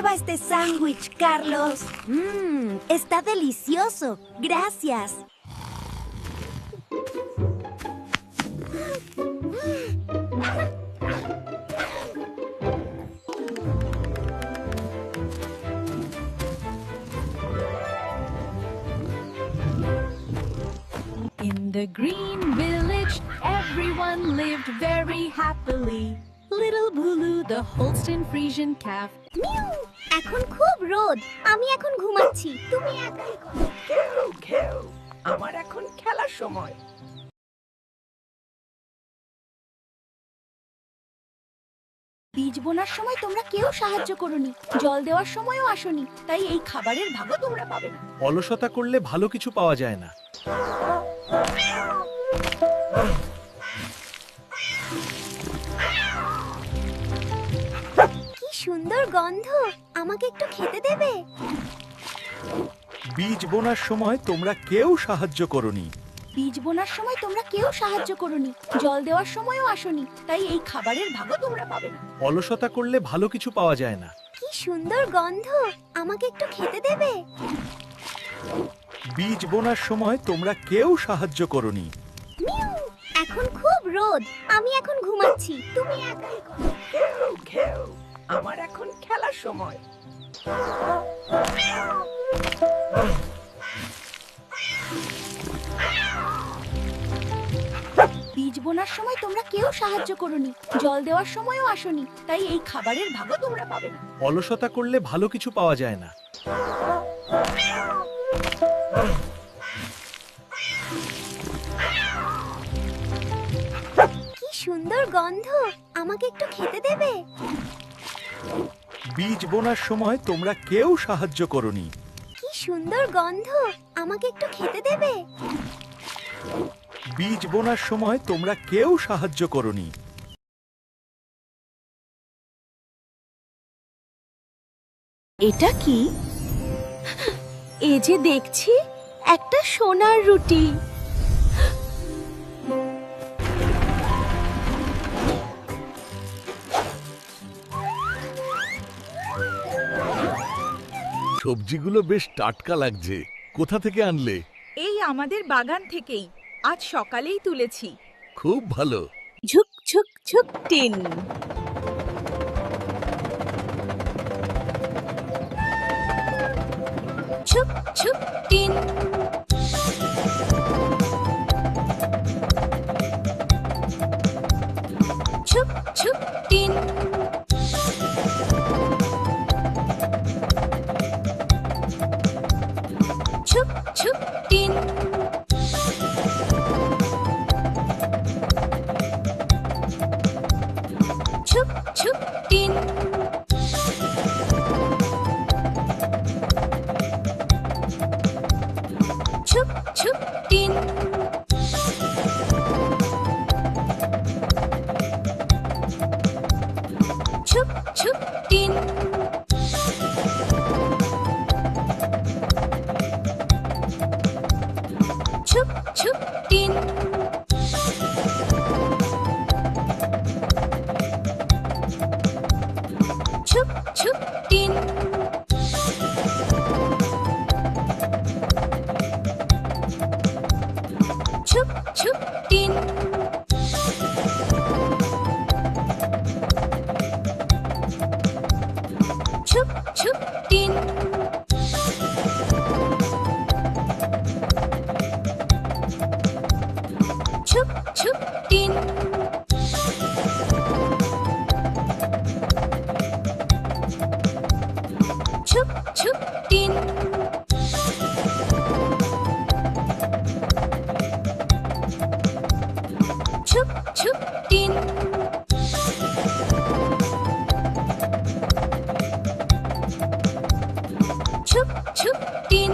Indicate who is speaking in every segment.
Speaker 1: Prueba este sándwich, Carlos. Mmm, está delicioso. Gracias.
Speaker 2: In the green village, everyone lived very happily. Little Bulu, the Holstein Friesian calf,
Speaker 3: এখন খুব রোদ। আমি এখন ঘুমাচ্ছি। তুমি একাই।
Speaker 4: ঘেউ ঘেউ আমার এখন খেলার সময়।
Speaker 2: বীজ বোনার সময় তোমরা কেউ সাহায্য করনি। জল দেওয়ার সময়ও আসনি। তাই এই খাবারের ভাগও তোমরা পাবে না।
Speaker 5: অলসতা করলে ভালো কিছু পাওয়া যায় না।
Speaker 3: সুন্দর গন্ধ। আমাকে একটু খেতে দেবে?
Speaker 5: বীজ বোনার সময় তোমরা কেউ সাহায্য করনি।
Speaker 2: বীজ বোনার সময় তোমরা কেউ সাহায্য করনি। জল দেওয়ার সময়ও আসনি। তাই এই খাবারের ভাগও তোমরা পাবে না।
Speaker 5: অলসতা করলে ভালো কিছু পাওয়া যায় না।
Speaker 3: কি সুন্দর গন্ধ! আমাকে একটু খেতে দেবে?
Speaker 5: বীজ বোনার সময় তোমরা কেউ সাহায্য করনি।
Speaker 3: মিউ এখন খুব রোদ। আমি এখন ঘুমাচ্ছি। তুমি একাই ঘুমো।
Speaker 4: আমার এখন খেলার সময়।
Speaker 2: বীজ বোনার সময় তোমরা কেউ সাহায্য করনি। জল দেওয়ার সময়ও আসনি। তাই এই খাবারের ভাগও তোমরা পাবে না।
Speaker 5: অলসতা করলে ভালো কিছু পাওয়া যায় না।
Speaker 3: কি সুন্দর গন্ধ। আমাকে একটু খেতে দেবে?
Speaker 5: বীজ বোনার সময় তোমরা কেউ সাহায্য করনি।
Speaker 3: কি সুন্দর গন্ধ। আমাকে একটু খেতে দেবে?
Speaker 5: বীজ বোনার সময় তোমরা কেউ সাহায্য করনি।
Speaker 2: এটা কি? এ যে দেখছি একটা সোনার রুটি।
Speaker 6: সবজিগুলো বেশ টাটকা লাগছে। কোথা থেকে আনলে?
Speaker 7: এই আমাদের বাগান থেকেই। আজ সকালেই তুলেছি।
Speaker 6: খুব ভালো।
Speaker 2: ঝুক ঝুক ঝুক টিন। ঝুক ঝুক টিন। chup chup tin छुप छुप टिन। টিন।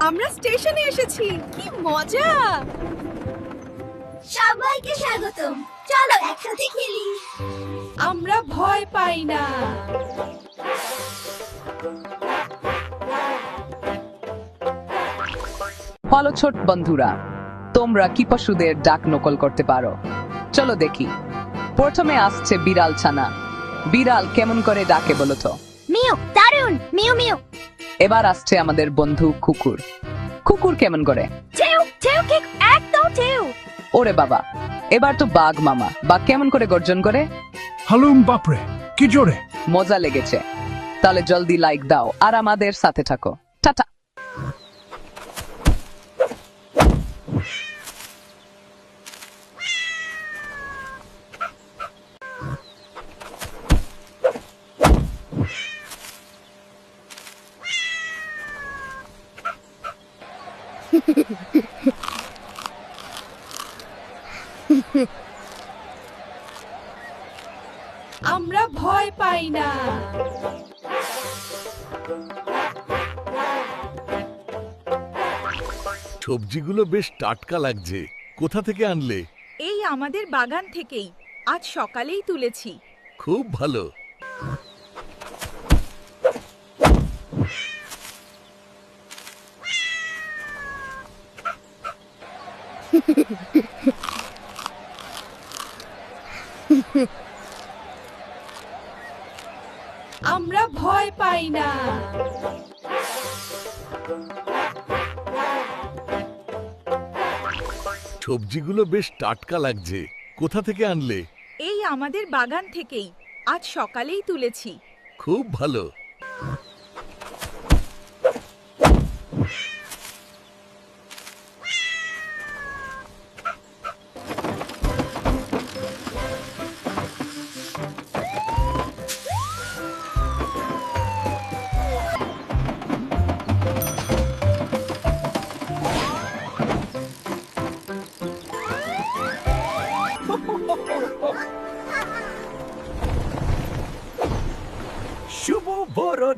Speaker 7: আমরা স্টেশনে এসেছি। কি মজা!
Speaker 3: সবাইকে স্বাগতম। চলো একসাথে খেলি।
Speaker 7: আমরা ভয় পাই না।
Speaker 8: হলো ছোট বন্ধুরা তোমরা কি পশুদের ডাক নকল করতে পারো? চলো দেখি। প্রথমে আসছে বিড়াল ছানা। বিড়াল কেমন করে ডাকে বলো তো?
Speaker 3: মিউ দারুণ মিউ মিউ!
Speaker 8: এবার আসছে আমাদের বন্ধু কুকুর। কুকুর কেমন করে?
Speaker 3: টেউ টেউ কিক একদম টেউ
Speaker 8: ওরে বাবা এবার তো বাঘ মামা। বাঘ কেমন করে গর্জন করে?
Speaker 9: হালুম বাপরে কি জোরে!
Speaker 8: মজা লেগেছে। তাহলে জলদি লাইক দাও আর আমাদের সাথে থাকো। টাটা!
Speaker 6: সবজিগুলো বেশ টাটকা লাগছে। কোথা থেকে আনলে?
Speaker 10: এই আমাদের বাগান থেকেই। আজ সকালেই তুলেছি।
Speaker 6: খুব ভালো। সবজিগুলো বেশ টাটকা লাগছে। কোথা থেকে আনলে?
Speaker 10: এই আমাদের বাগান থেকেই। আজ সকালেই তুলেছি।
Speaker 6: খুব ভালো।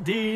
Speaker 2: D.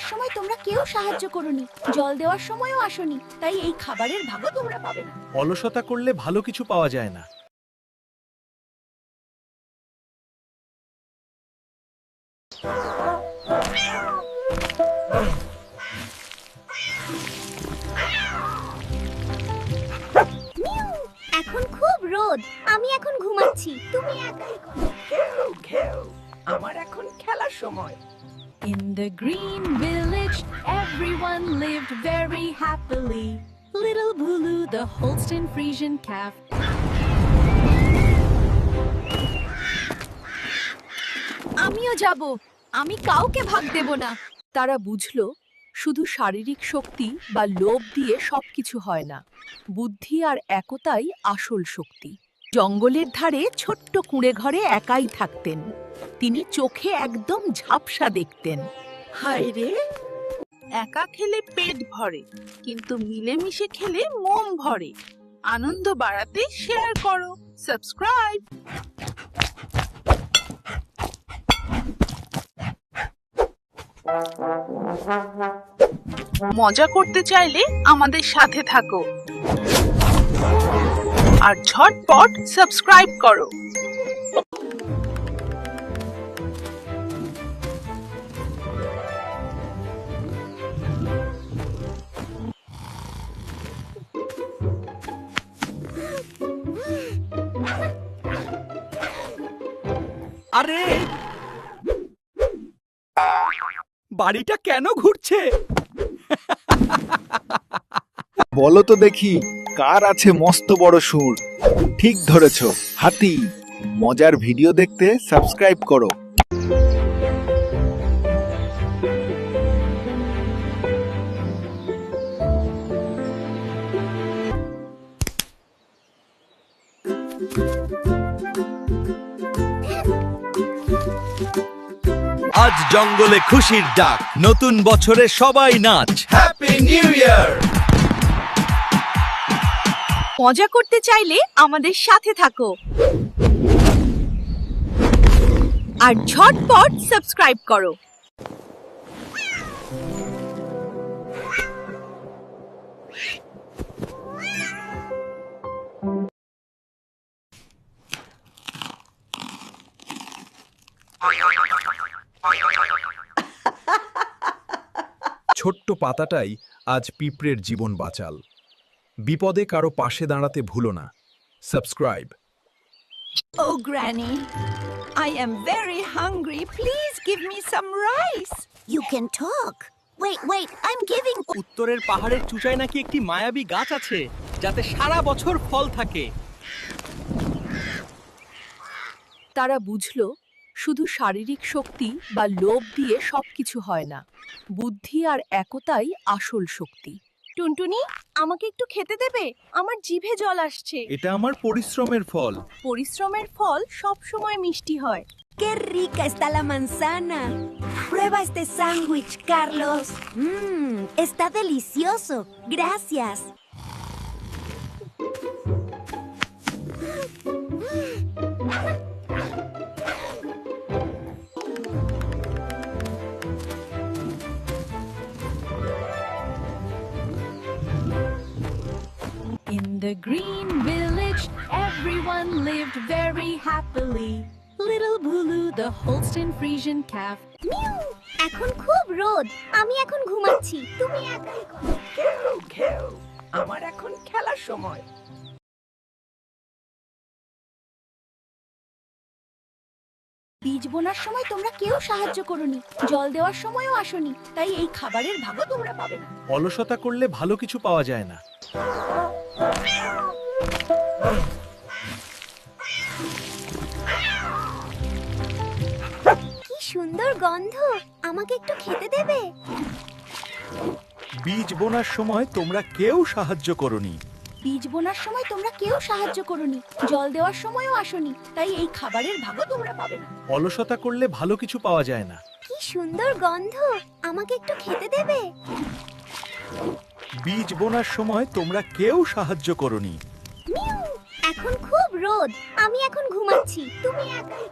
Speaker 2: বোনার সময় তোমরা কেউ সাহায্য করনি। জল দেওয়ার সময়ও আসনি তাই এই খাবারের ভাগও তোমরা পাবে না।
Speaker 5: অলসতা করলে ভালো কিছু পাওয়া যায় না।
Speaker 3: এখন খুব রোদ আমি এখন ঘুমাচ্ছি তুমি একাই।
Speaker 4: ঘেউ ঘেউ আমার এখন খেলার সময়।
Speaker 11: In the green village, everyone lived very happily. Little Bulu, the Holstein Friesian calf,
Speaker 10: আমিও যাব। আমি কাউকে ভাগ দেব না। তারা বুঝলো শুধু শারীরিক শক্তি বা লোভ দিয়ে সবকিছু হয় না। বুদ্ধি আর একতাই আসল শক্তি। জঙ্গলের ধারে ছোট্ট কুঁড়ে ঘরে একাই থাকতেন। তিনি চোখে একদম ঝাপসা দেখতেন।
Speaker 4: হায় রে।
Speaker 12: একা খেলে পেট ভরে কিন্তু মিলেমিশে খেলে মন ভরে। আনন্দ বাড়াতে শেয়ার করো সাবস্ক্রাইব মজা করতে চাইলে আমাদের সাথে থাকো। আর ঝটপট সাবস্ক্রাইব করো।
Speaker 5: আরে! বাড়িটা কেন ঘুরছে?
Speaker 13: বলো তো দেখি, কার আছে মস্ত বড় সুর? ঠিক ধরেছ। হাতি, মজার ভিডিও দেখতে সাবস্ক্রাইব করো।
Speaker 5: আজ জঙ্গলে খুশির ডাক। নতুন বছরে সবাই নাচ। হ্যাপি নিউ ইয়ার
Speaker 10: মজা করতে চাইলে আমাদের সাথে থাকো। আর ঝটপট সাবস্ক্রাইব করো।
Speaker 14: ছোট্ট পাতাটাই আজ পিঁপড়ের জীবন বাঁচাল বিপদে কারও পাশে দাঁড়াতে ভুলো না subscribe
Speaker 2: Oh, Granny, I am very hungry. Please give me some rice.
Speaker 3: You can talk. Wait, wait, I'm giving.
Speaker 5: উত্তরের পাহাড়ের চূচায় নাকি একটি মায়াবী গাছ আছে যাতে সারা বছর ফল থাকে
Speaker 10: তারা বুঝল শুধু শারীরিক শক্তি বা লোভ দিয়ে সবকিছু হয় না বুদ্ধি আর একতাই আসল শক্তি
Speaker 2: টুনটুনি আমাকে একটু খেতে দেবে আমার জিভে জল আসছে
Speaker 5: এটা আমার পরিশ্রমের ফল
Speaker 2: পরিশ্রমের ফল সব সময় মিষ্টি হয়
Speaker 3: ¡Qué rica está la manzana! Prueba este sándwich, Carlos. Mmm, está delicioso. Gracias.
Speaker 11: In the green village, everyone lived very happily. Little Bulu, the Holstein Friesian calf,
Speaker 3: Mew! এখন খুব রোদ আমি এখন ঘুমাচ্ছি তুমি একাই ঘুমাও।
Speaker 4: খেও খেও আমার এখন খেলার সময়
Speaker 2: বীজ বোনার সময় তোমরা কেউ সাহায্য করনি। জল দেওয়ার সময়ও আসনি। তাই এই খাবারের ভাগও তোমরা পাবে না।
Speaker 5: অলসতা করলে ভালো কিছু পাওয়া যায় না।
Speaker 3: কি সুন্দর গন্ধ। আমাকে একটু খেতে দেবে?
Speaker 5: বীজ বোনার সময় তোমরা কেউ সাহায্য করনি।
Speaker 2: বীজ বোনার সময় তোমরা কেউ সাহায্য করনি। জল দেওয়ার সময়ও আসনি। তাই এই খাবারের ভাগও তোমরা পাবে না।
Speaker 5: অলসতা করলে ভালো কিছু পাওয়া যায় না।
Speaker 3: কি সুন্দর গন্ধ! আমাকে একটু খেতে দেবে?
Speaker 5: বীজ বোনার সময় তোমরা কেউ সাহায্য করনি।
Speaker 3: এখন খুব রোদ। আমি এখন ঘুমাচ্ছি। তুমি একাই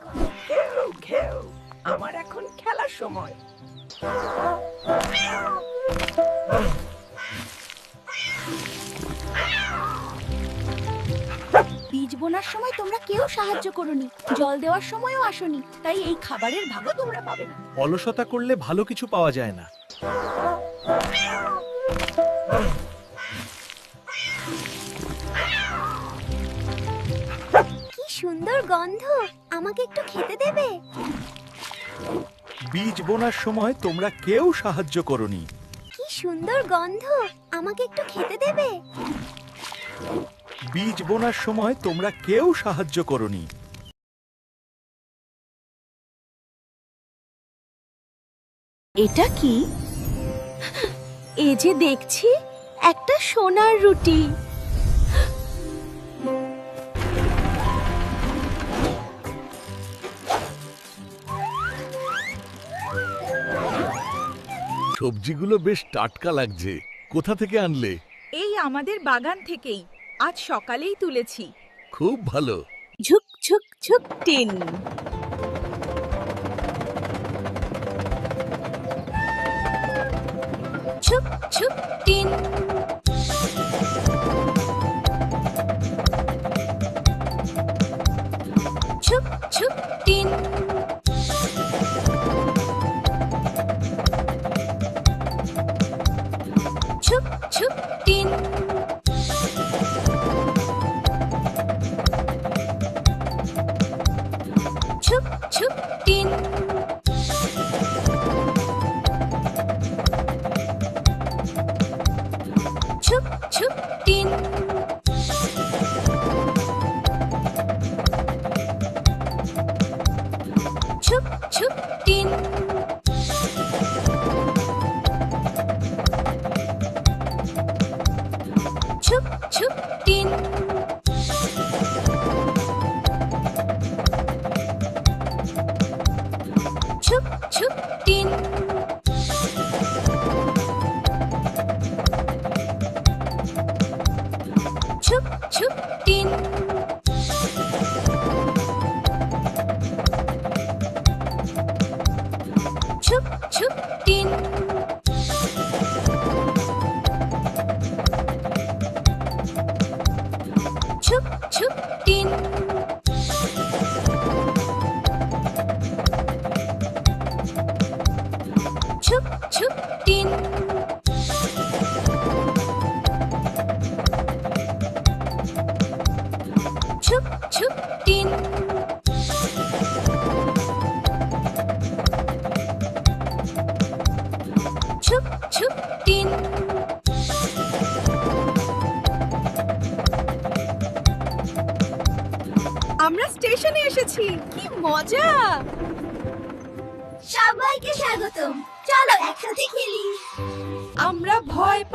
Speaker 4: খেও আমার এখন খেলার সময়।
Speaker 2: বীজ বোনার সময় তোমরা কেউ সাহায্য করনি। জল দেওয়ার সময়ও আসনি। তাই এই খাবারের ভাগও তোমরা পাবে না।
Speaker 5: অলসতা করলে ভালো কিছু পাওয়া যায় না।
Speaker 3: কি সুন্দর গন্ধ! আমাকে একটু খেতে দেবে?
Speaker 5: বীজ বোনার সময় তোমরা কেউ সাহায্য করনি।
Speaker 3: কি সুন্দর গন্ধ! আমাকে একটু খেতে দেবে?
Speaker 5: বীজ বোনার সময় তোমরা কেউ সাহায্য করনি।
Speaker 2: এটা কি? এ যে দেখছি একটা সোনার রুটি।
Speaker 6: সবজিগুলো বেশ টাটকা লাগছে। কোথা থেকে আনলে?
Speaker 12: এই আমাদের বাগান থেকেই। আজ সকালেই তুলেছি।
Speaker 6: খুব ভালো।
Speaker 2: ঝুক ঝুক ঝুক টিন। ঝুক ঝুক টিন।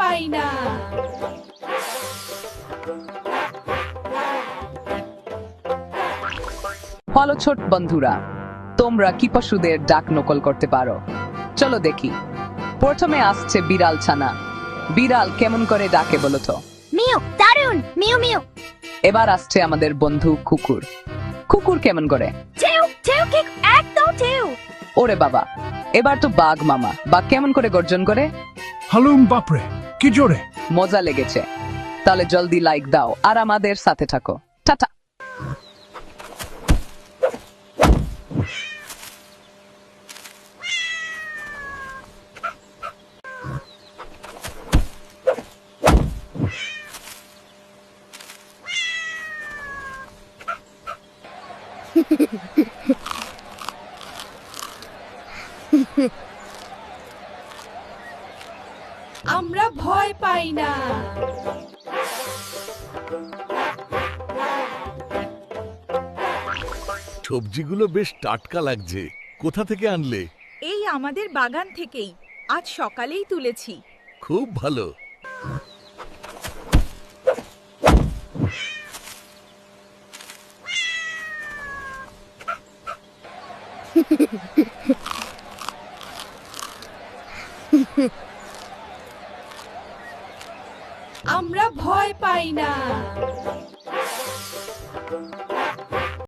Speaker 10: পাই না
Speaker 8: হলো ছোট বন্ধুরা তোমরা কি পশুদের ডাক নকল করতে পারো? চলো দেখি। প্রথমে আসছে বিড়াল ছানা। বিড়াল কেমন করে ডাকে বলো তো?
Speaker 2: মিউ দারুণ মিউ মিউ!
Speaker 8: এবার আসছে আমাদের বন্ধু কুকুর। কুকুর কেমন করে?
Speaker 2: টেউ টেউ কিক একদম টেউ
Speaker 8: ওরে বাবা এবার তো বাঘ মামা বাঘ কেমন করে গর্জন করে?
Speaker 9: হালুম বাপরে! কি জোরে?
Speaker 8: মজা লেগেছে। তাহলে জলদি লাইক দাও আর আমাদের সাথে থাকো। টাটা।
Speaker 6: সবজিগুলো বেশ টাটকা লাগছে। কোথা থেকে আনলে?
Speaker 10: এই আমাদের বাগান থেকেই। আজ সকালেই তুলেছি।
Speaker 6: খুব ভালো।